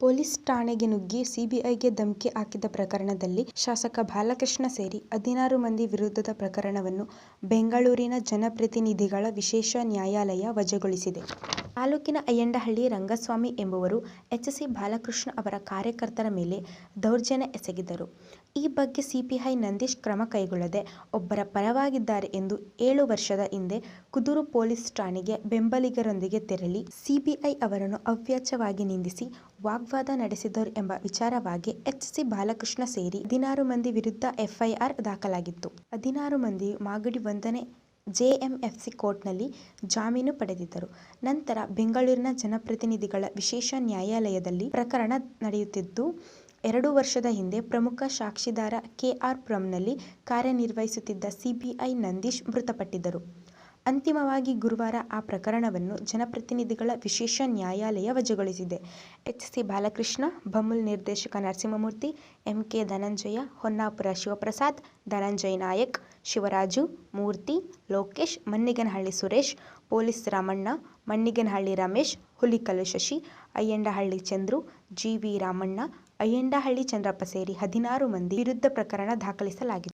Police ಠಾಣೆಗೆ ನುಗ್ಗಿ ಸಿಬಿಐಗೆ ಧಮಕಿ ಹಾಕಿದ ಪ್ರಕರಣದಲ್ಲಿ ಶಾಸಕ ಬಾಲಕೃಷ್ಣ ಸೇರಿ ಹದಿನಾರು ಮಂದಿ ವಿರುದ್ಧದ ಪ್ರಕರಣವನ್ನು ಬೆಂಗಳೂರಿನ ಜನಪ್ರತಿನಿಧಿಗಳ ವಿಶೇಷ ನ್ಯಾಯಾಲಯ ವಜಾಗೊಳಿಸಿದೆ. ತಾಲೂಕಿನ ಅಯ್ಯಂಡಹಳ್ಳಿ ರಂಗಸ್ವಾಮಿ ಎಂಬುವರು ಎಚ್. ಸಿ. ಬಾಲಕೃಷ್ಣ ಅವರ ಕಾರ್ಯಕರ್ತರ ಮೇಲೆ ದೌರ್ಜನ್ಯ ಎಸಗಿದ್ದರು. ಈ ಬಗ್ಗೆ ಸಿಪಿಐ ನಂದೀಶ್ ಕ್ರಮ ಕೈಗೊಳ್ಳದೆ ಒಬ್ಬರ ಪರವಾಗಿದ್ದಾರೆ ಎಂದು ಏಳು ವರ್ಷದ ಹಿಂದೆ ಕುದೂರು ಪೊಲೀಸ್ ಠಾಣೆಗೆ ಬೆಂಬಲಿಗರೊಂದಿಗೆ ತೆರಳಿ ಸಿಬಿಐ ಅವರನ್ನು ಅವ್ಯಾಚ್ಯವಾಗಿ ನಿಂದಿಸಿ ವಾಗ್ವಾದ ನಡೆಸಿದರು ಎಂಬ ವಿಚಾರವಾಗಿ ಎಚ್. ಸಿ. ಬಾಲಕೃಷ್ಣ ಸೇರಿ ಹದಿನಾರು ಮಂದಿ ವಿರುದ್ಧ ಎಫ್ಐಆರ್ ದಾಖಲಾಗಿತ್ತು. ಹದಿನಾರು ಮಂದಿಯೂ ಮಾಗಡಿ ಒಂದನೇ ಜೆಎಂಎಫ್ಸಿ ಕೋರ್ಟ್ನಲ್ಲಿ ಜಾಮೀನು ಪಡೆದಿದ್ದರು. ನಂತರ ಬೆಂಗಳೂರಿನ ಜನಪ್ರತಿನಿಧಿಗಳ ವಿಶೇಷ ನ್ಯಾಯಾಲಯದಲ್ಲಿ ಪ್ರಕರಣ ನಡೆಯುತ್ತಿದ್ದು, ಎರಡು ವರ್ಷದ ಹಿಂದೆ ಪ್ರಮುಖ ಸಾಕ್ಷಿದಾರ ಕೆ. ಆರ್. ಪುರಂನಲ್ಲಿ ಕಾರ್ಯನಿರ್ವಹಿಸುತ್ತಿದ್ದ ಸಿಬಿಐ ನಂದೀಶ್ ಮೃತಪಟ್ಟಿದ್ದರು. ಅಂತಿಮವಾಗಿ ಗುರುವಾರ ಆ ಪ್ರಕರಣವನ್ನು ಜನಪ್ರತಿನಿಧಿಗಳ ವಿಶೇಷ ನ್ಯಾಯಾಲಯ ವಜಾಗೊಳಿಸಿದೆ. ಎಚ್. ಸಿ. ಬಾಲಕೃಷ್ಣ, ಬಮೂಲ್ ನಿರ್ದೇಶಕ Narasimhamurthy, M. K. Dhananjaya, Honnapura Shivaprasad, Dhananjaya Nayak, Shivaraju, Murthy, Lokesh, Mannigenahalli Suresh, police Ramanna, Mannigenahalli Ramesh, Hulikallu Shashi, Ayyandahalli Chandru, G. V. Ramanna, Ayyandahalli Chandrappa ಸೇರಿ ಹದಿನಾರು ಮಂದಿ ವಿರುದ್ಧ ಪ್ರಕರಣ ದಾಖಲಿಸಲಾಗಿದೆ.